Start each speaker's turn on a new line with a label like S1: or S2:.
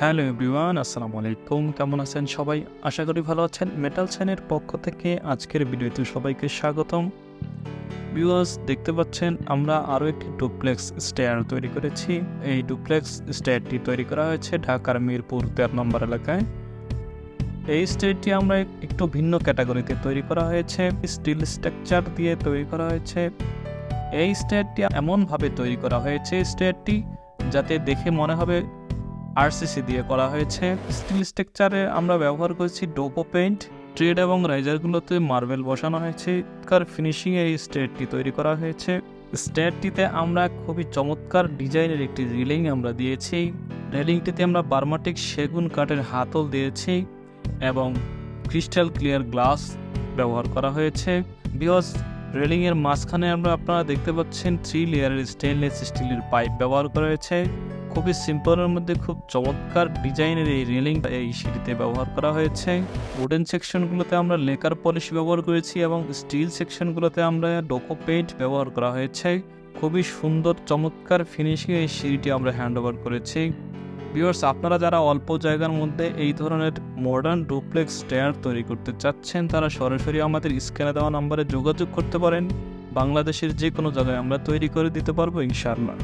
S1: Hello everyone, আসসালামু আলাইকুম। কেমন আছেন সবাই? আশা করি ভালো আছেন। মেটাল সেনের পক্ষ থেকে আজকের ভিডিওতে সবাইকে স্বাগতম। ভিউয়ার্স দেখতে পাচ্ছেন, আমরা আরও একটি ডুপ্লেক্স স্টেয়ার তৈরি করেছি। এই ডুপ্লেক্স স্টেয়ারটি তৈরি করা হয়েছে ঢাকার মিরপুর তেরো নম্বর এলাকায়। এই স্টেয়ারটি আমরা একটু ভিন্ন ক্যাটাগরিতে তৈরি করা হয়েছে। স্টিল স্ট্রাকচার দিয়ে তৈরি করা হয়েছে। এই স্টেয়ারটি এমনভাবে তৈরি করা হয়েছে স্টেয়ারটি যাতে দেখে মনে হবে আরসিসি দিয়ে করা হয়েছে। স্টিল স্ট্রাকচারে আমরা ব্যবহার করেছি ডোপো পেইন্ট ট্রেড এবং রাইজারগুলোতে মার্বেল বসানো হয়েছে। কার ফিনিশিং এই স্টেটটি তৈরি করা হয়েছে। স্টেটটিতে আমরা খুবই চমৎকার ডিজাইনের একটি রিলিং আমরা দিয়েছি। রেলিংটিতে আমরা বার্মাটিক সেগুন কাঠের হাতল দিয়েছি এবং ক্রিস্টাল ক্লিয়ার গ্লাস ব্যবহার করা হয়েছে। বিকজ রেলিংয়ের মাঝখানে আমরা আপনারা দেখতে পাচ্ছেন থ্রি লেয়ারের স্টেনলেস স্টিলের পাইপ ব্যবহার করা হয়েছে। খুবই সিম্পলের মধ্যে খুব চমৎকার ডিজাইনের এই রেলিং এই সিঁড়িতে ব্যবহার করা হয়েছে। উডেন সেকশনগুলোতে আমরা লেকার পলিশ ব্যবহার করেছি এবং স্টিল সেকশনগুলোতে আমরা ডোকো পেইন্ট ব্যবহার করা হয়েছে। খুবই সুন্দর, চমৎকার ফিনিশিং এই সিঁড়িটি আমরা হ্যান্ড ওভার করেছি। ভিউয়ার্স আপনারা যারা অল্প জায়গার মধ্যে এই ধরনের মডার্ন ডুপ্লেক্স স্টেয়ার তৈরি করতে চাচ্ছেন, তারা সরাসরি আমাদের স্ক্যানে দেওয়া নাম্বারে যোগাযোগ করতে পারেন। বাংলাদেশের যে কোনো জায়গায় আমরা তৈরি করে দিতে পারব, ইনশাআল্লাহ।